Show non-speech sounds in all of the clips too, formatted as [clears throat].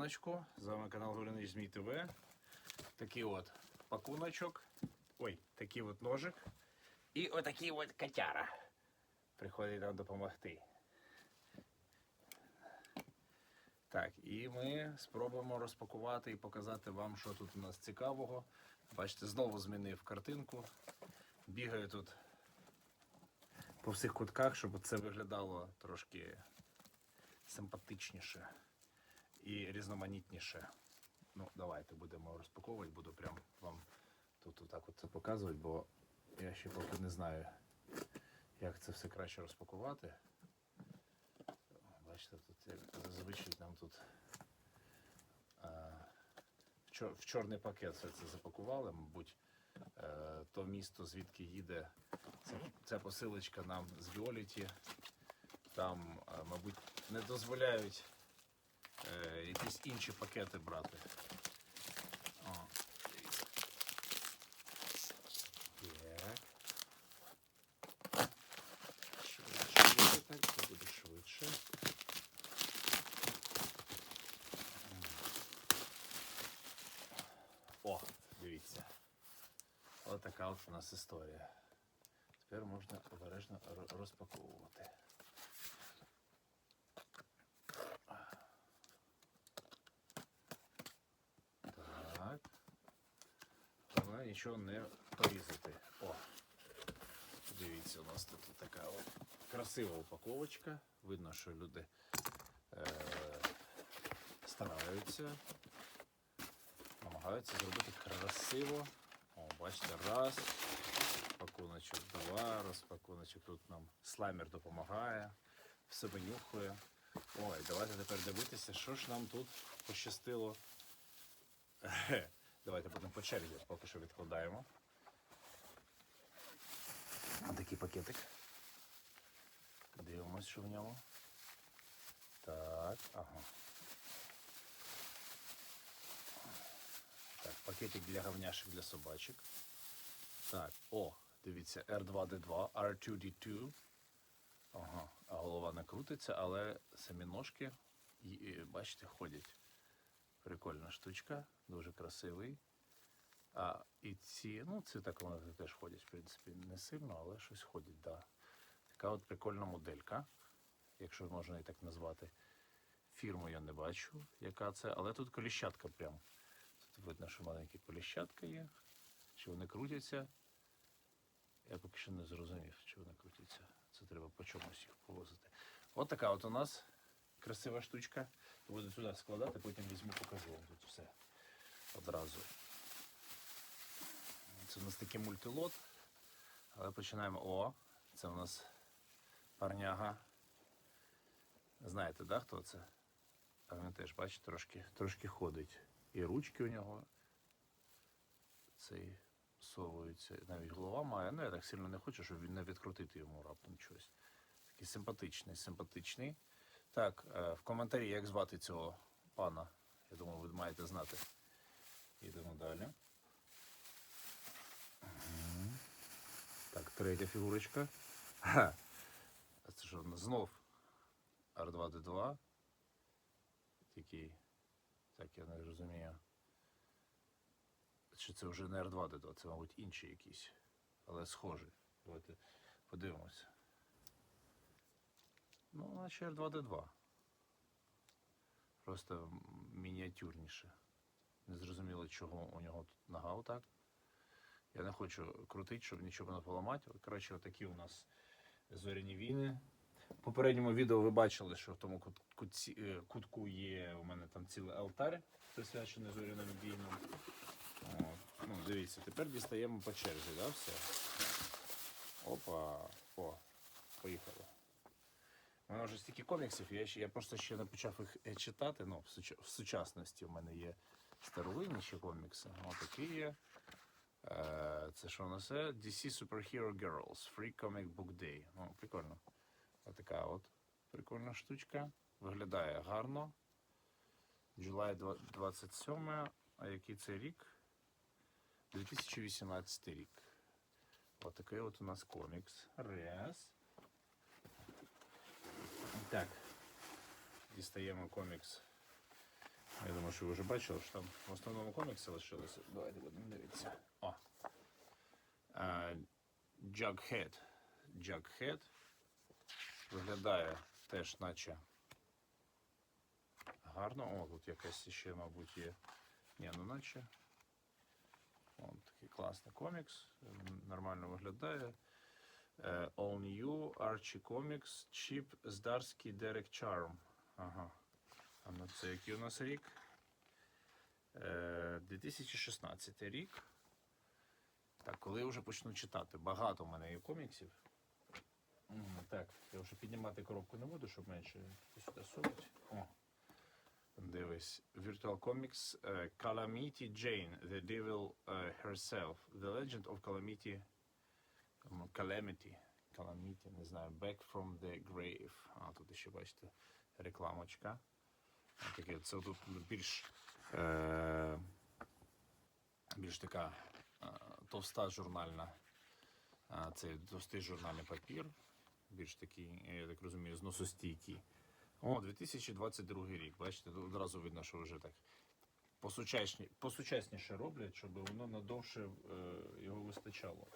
раночку. З вами канал Горинич Змій ТВ. Такий от пакуночок. Ой, такий от ножик. І отакий от котяра. Приходить нам допомогти. Так, і ми спробуємо розпакувати і показати вам, що тут у нас цікавого. Бачите, знову змінив картинку. Бігаю тут по всіх кутках, щоб це виглядало трошки симпатичніше і різноманітніше. Ну, давайте будемо розпаковувати, буду прям вам тут отак от це показувати, бо я ще поки не знаю, як це все краще розпакувати. Бачите, тут як зазвичай нам тут а, в, чор, в чорний пакет все це запакували, мабуть, е, то місто, звідки їде ця, посилочка нам з Віоліті. Там, е, мабуть, не дозволяють е, якісь інші пакети брати. О, дивіться. Так. Швидше буде так, це буде швидше. О, дивіться. Ось така от у нас історія. Тепер можна обережно ро- розпаковувати. Так. Головне нічого не порізати. О. Дивіться, у нас тут така от красива упаковочка. Видно, що люди е- стараються, намагаються зробити красиво. О, бачите, раз, пакуночок два, розпакуночок. Тут нам слаймер допомагає, все винюхує. Ой, давайте тепер дивитися, що ж нам тут пощастило. Давайте будемо по черзі, поки що відкладаємо. Ось такий пакетик. Дивимось, що в ньому. Так, ага. Так, пакетик для говняшек для собачок. Так, о, дивіться, R2D2, R2D2. Ага, а голова не крутиться, але самі ножки, бачите, ходять. Прикольна штучка, дуже красивий. А і ці, ну ці так вони теж ходять, в принципі, не сильно, але щось ходять, да. Така от прикольна моделька, якщо можна і так назвати. Фірму я не бачу, яка це, але тут коліщатка прям. Тут видно, що маленькі коліщатка є. Чи вони крутяться? Я поки що не зрозумів, чи вони крутяться. Це треба по чомусь їх повозити. От така от у нас красива штучка. Буду сюди складати, потім візьму, покажу вам тут все одразу. Це у нас такий мультилот. Але починаємо. О, це у нас парняга. Знаєте, да, хто це? А він теж, бачите, трошки, трошки ходить. І ручки у нього цей совуються. Навіть голова має. Ну, я так сильно не хочу, щоб він не відкрутити йому раптом щось. Такий симпатичний, симпатичний. Так, е, в коментарі, як звати цього пана. Я думаю, ви маєте знати. Йдемо далі. Так, третя фігурочка. Ха. А це що знов R2D2. Такий. Так, я не розумію. Чи це вже не R2D2, це, мабуть, інший якийсь. Але схожий. Давайте подивимося. Ну, наче R2D2. Просто мініатюрніше. Не зрозуміло, чого у нього тут нога отак. Я не хочу крутити, щоб нічого не поламати. Коротше, отакі у нас зоряні війни. В попередньому відео ви бачили, що в тому е, кутку є у мене там цілий алтар, присвячений зоряним війнам. Ну, дивіться, тепер дістаємо по черзі, да, все? Опа, о, поїхали. У мене вже стільки коміксів, я, ще, я просто ще не почав їх е, читати. Ну, в, суч- в сучасності у мене є старовинні ще комікси. Отакі є. Е, Це що у нас? є? DC Superhero Girls. Free Comic Book Day. Ну, прикольно. Отака от прикольна штучка. Виглядає гарно. July 27. А який це рік? 2018 рік. Отакий от у нас комікс. Раз. Так. Дістаємо комікс Я думаю, що ви вже бачили, що там в основному комікси лишилися. Давайте будемо дивитися. О. Е, Jughead. Jughead. Виглядає теж наче гарно. О, тут якась ще, мабуть, є. Ні, ну наче. Вон такий класний комікс. Нормально виглядає. Е, All New, Archie Comics, Chip Здарський, Derek Charm. Ага. А ну це який у нас рік? Е, 2016 рік. Так, коли я вже почну читати? Багато в мене є коміксів. Так, я вже піднімати коробку не буду, щоб менше сюди сунуть. О. Дивись. Virtual Comics е, Calamity Jane, The Devil е, Herself. The Legend of Calamity. Calamity. Calamity, не знаю. Back from the Grave. А, тут ще бачите рекламочка. Таке, це тут більш, е, більш така е, товста журнальна. Це товстий журнальний папір. Більш такий, я так розумію, зносостійкий. О, 2022 рік. Бачите, одразу видно, що вже так посучасні, посучасніше роблять, щоб воно надовше е, його вистачало.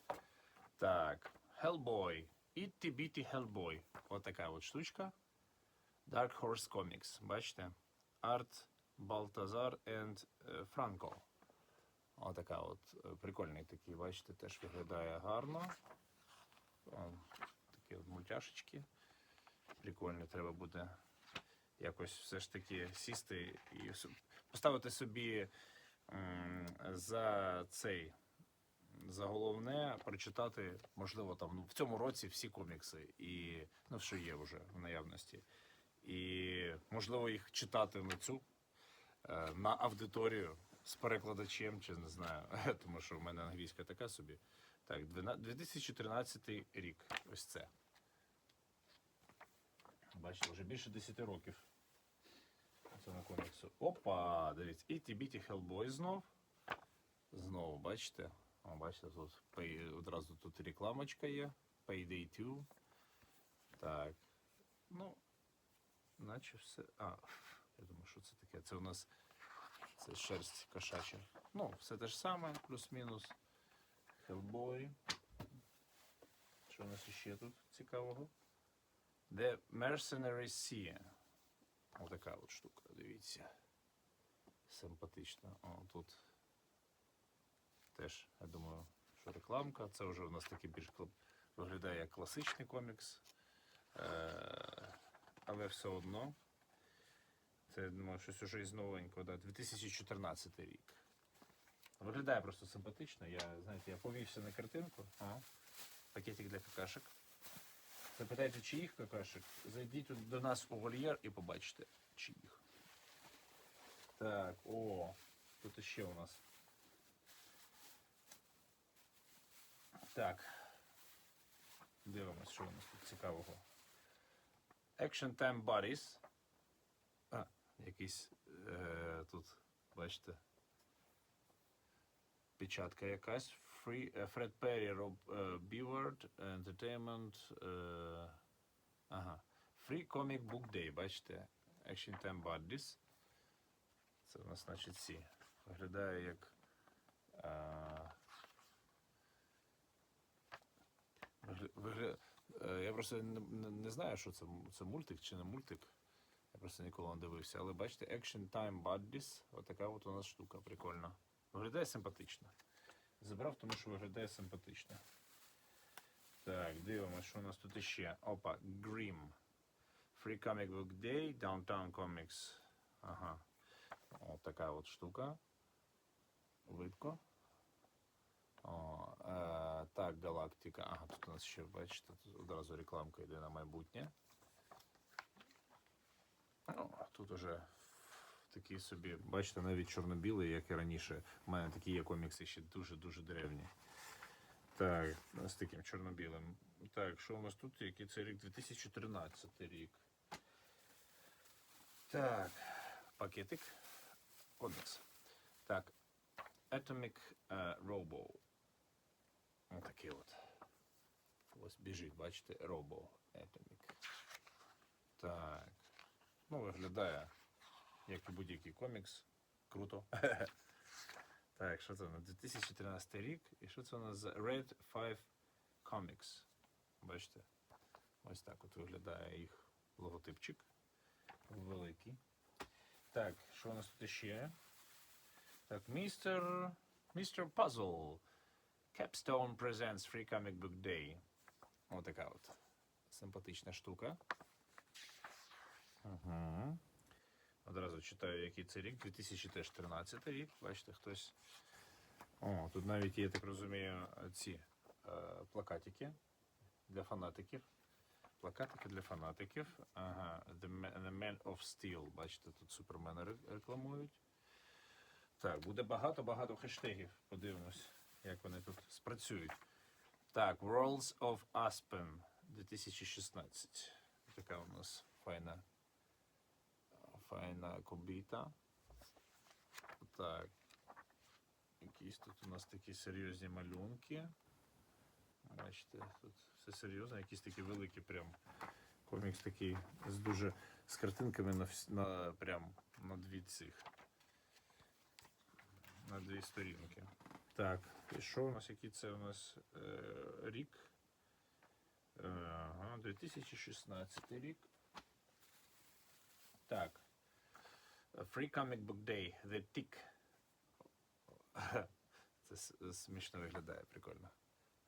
Так, Hellboy. Itty Bitty Hellboy. Ось така от штучка. Dark Horse Comics. Бачите? Арт Балтазар and е, Франко. Отака от е, прикольний такий, бачите, теж виглядає гарно. Такі от мультяшечки. Прикольно, треба буде якось все ж таки сісти і поставити собі за цей. За головне прочитати, можливо, там ну, в цьому році всі комікси, і ну, що є вже в наявності. І можливо їх читати на цю е, на аудиторію з перекладачем, чи не знаю, [laughs] тому що в мене англійська така собі. Так, 2013 рік. Ось це. Бачите, вже більше 10 років цьому коміксу. Опа! Дивіться, і Тібіті Хелбой знов. Знову, бачите? О, бачите, тут одразу тут рекламочка є. Payday 2. Так. Ну, наче все. А, я думаю, що це таке. Це у нас це шерсть кошача. Ну, все те ж саме, плюс-мінус. Hellboy. Що у нас ще тут цікавого? The Mercenary Sea. Отака от штука, дивіться. Симпатична. О, тут теж, я думаю, що рекламка. Це вже у нас такий більш виглядає як класичний комікс. Е, але все одно. Це, я думаю, щось уже із новенького, да, 2014 рік. Виглядає просто симпатично. Я, знаєте, я повівся на картинку. Ага. Пакетик для какашек. Запитайте, чиїх какашек. Зайдіть тут до нас у вольєр і побачите, чиїх. Так, о, тут ще у нас. Так. Дивимось, що у нас тут цікавого. Action Time Buddies. А, якийсь е, тут, бачите. Печатка якась. Free, Фред Перрі, Роб Бівард, Entertainment. Е, ага. Free Comic Book Day, бачите? Action Time Buddies. Це у нас, значить, ці. Виглядає як. Е, я просто не, знаю, що це, це мультик чи не мультик. Я просто ніколи не дивився. Але бачите, Action Time Buddies. Отака от у нас штука прикольна. Виглядає симпатично. Забрав, тому що виглядає симпатично. Так, дивимося, що у нас тут іще. Опа, Grim. Free Comic Book Day, Downtown Comics. Ага. От от штука. Видко. О, е, так, Галактика. Ага, тут у нас ще, бачите, тут одразу рекламка йде на майбутнє. Ну, тут уже такий собі, бачите, навіть чорно-білий, як і раніше. У мене такі є комікси ще дуже-дуже древні. Так, з таким чорно-білим. Так, що у нас тут? Який це рік? 2013 рік. Так, пакетик. Комікс. Так. Atomic е, Robo. Отакий от. Ось біжить, бачите, Robo Atomic. Так. Ну, виглядає як і будь-який комікс. Круто. [laughs] так, що це у нас? 2013 рік. І що це у нас за Red 5 Comics? Бачите? Ось так от виглядає їх логотипчик. Великий. Так, що у нас тут ще? Так, містер. Містер Puzzle. Capstone Presents Free Comic Book Day. Ось така от симпатична штука. Угу. Одразу читаю, який це рік. 2013 рік. Бачите, хтось. О, тут навіть я так розумію, ці е, плакатики для фанатиків. Плакатики для фанатиків. Ага. The Man of Steel. Бачите, тут супермена рекламують. Так, буде багато-багато хештегів. Подивимось, як вони тут спрацюють. Так, Worlds of Aspen 2016. Така у нас файна, файна кобіта. Так. Якісь тут у нас такі серйозні малюнки. Бачите, тут все серйозно, якісь такі великі прям. Комікс такий з дуже з картинками на, на прям на дві цих. На дві сторінки. Так, і що у нас, який це у нас е, рік? Е, Ага, 2016 рік. Так. Free Comic Book Day, The Tick. [laughs] Це смішно виглядає, прикольно.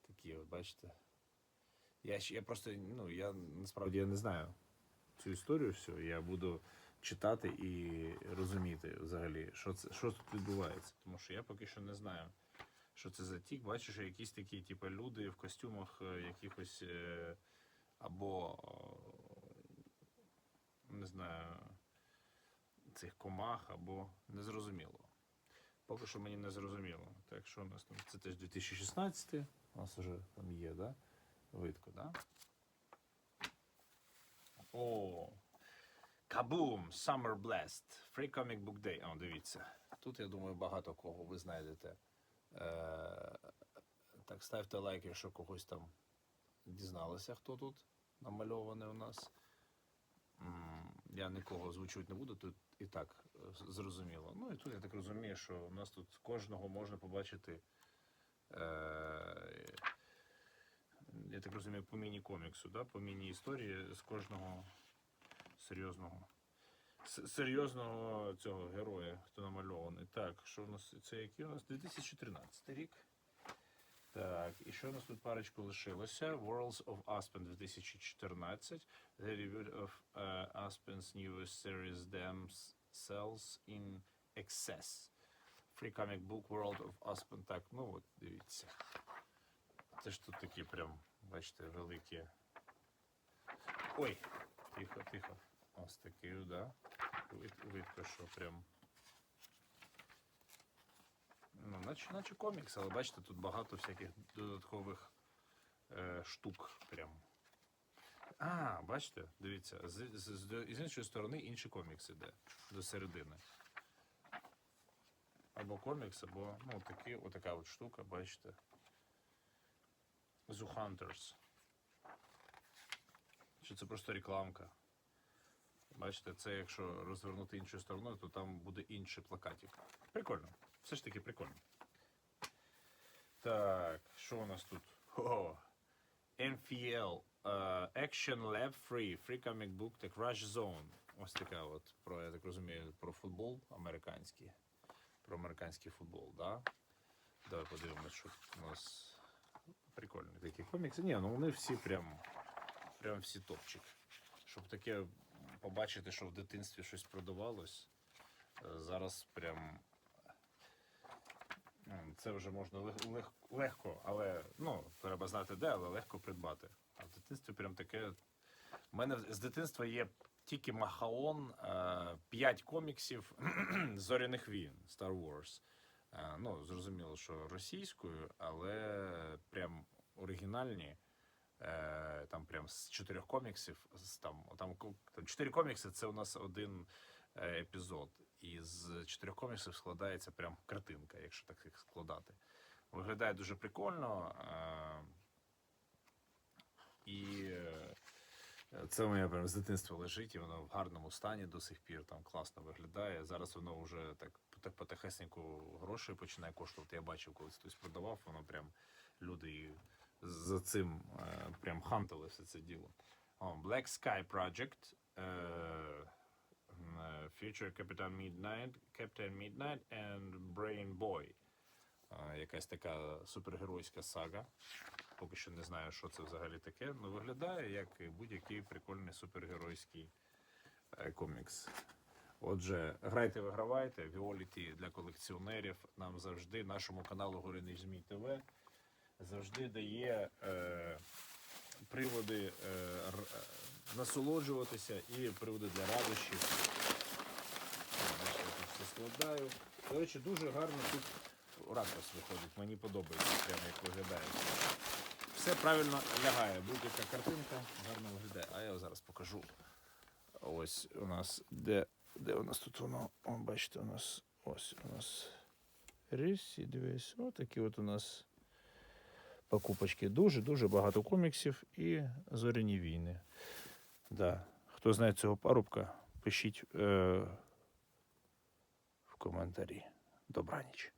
Такі от, бачите. Я, я просто, ну, я насправді я не знаю цю історію всю. Я буду читати і розуміти взагалі, що це що тут відбувається. Тому що я поки що не знаю, що це за тік. Що якісь такі, типу, люди в костюмах е, якихось е, або е, не знаю, цих комах, або незрозуміло. Поки що мені не зрозуміло. Так що у нас там? Це теж 2016. У нас вже там є, да? Видко, да? О! Kaboom! Summer Blast! Free Comic Book Day. О, дивіться. Тут, я думаю, багато кого ви знайдете. Е, так, ставте лайк, якщо когось там дізналися, хто тут намальований у нас. Я нікого озвучувати не буду, тут і так е, зрозуміло. Ну і тут я так розумію, що у нас тут кожного можна побачити. Е, я так розумію, по міні-коміксу, да? по міні-історії з кожного серйозного. Серйозного цього героя, хто намальований. Так, що у нас це який у нас? 2013 рік. Так, і що у нас тут парочку лишилося? Worlds of Aspen 2014. The review of uh, Aspen's newest series Damn Cells in Excess. Free comic book World of Aspen. Так, ну от дивіться. Це ж тут такі прям, бачите, великі. Ой, тихо, тихо. Ось такий, да. Вид, видко, що прям. Ну, наче, наче комікс, але бачите, тут багато всяких додаткових е, штук. Прям. А, бачите, дивіться, з, з, з, з іншої сторони інший комікс іде до середини. Або комікс, або ну, такі, отака от штука, бачите. Zoo Hunters. Чи це просто рекламка? Бачите, це якщо розвернути іншою стороною, то там буде інший плакатик. Прикольно. Все ж таки прикольно. Так, що у нас тут? О, NFL. е, Action Lab Free. Free Comic Book та Crash Zone. Ось така от, про, я так розумію, про футбол американський. Про американський футбол, да? Давай подивимось, що тут у нас прикольні такі комікси. Ні, ну вони всі прям, прям всі топчик. Щоб таке побачити, що в дитинстві щось продавалось. е, Зараз прям це вже можна лег- лег- легко, але ну, треба знати де, але легко придбати. А в дитинстві прям таке. У мене з дитинства є тільки Махаон, 5 коміксів [clears throat] Зоряних війн Star Wars. Е, Ну, зрозуміло, що російською, але прям оригінальні. Е, Там прям з чотирьох коміксів. з Там, там, там чотири комікси це у нас один е, епізод. І з чотирьох коміксів складається прям картинка, якщо так їх складати. Виглядає дуже прикольно. Е, і Це у мене прям з дитинства лежить, і воно в гарному стані до сих пір там класно виглядає. Зараз воно вже так так потихесеньку грошей починає коштувати. Я бачив, коли хтось продавав, воно прям люди за цим е, прям хантили все це діло. Black Sky Project. Е, е, Future Captain Midnight, Captain Midnight and Brain Boy. Якась така супергеройська сага. Поки що не знаю, що це взагалі таке. Ну виглядає як будь-який прикольний супергеройський комікс. Отже, грайте, вигравайте. Віоліті для колекціонерів нам завжди, нашому каналу Горіний Змій ТВ завжди дає е, приводи е, е, насолоджуватися і приводи для радощів. Бачите, тут все складаю. Речі, дуже гарно тут ракурс виходить. Мені подобається, прямо як виглядає. Все правильно лягає. Будь-яка картинка гарно виглядає. А я зараз покажу. Ось у нас де, де у нас тут воно? О, бачите, у нас ось у нас ріс і дивись. Ось такі от у нас покупочки. Дуже-дуже багато коміксів і зоряні війни. Да. Хто знає цього парубка, пишіть е, в коментарі. Добраніч.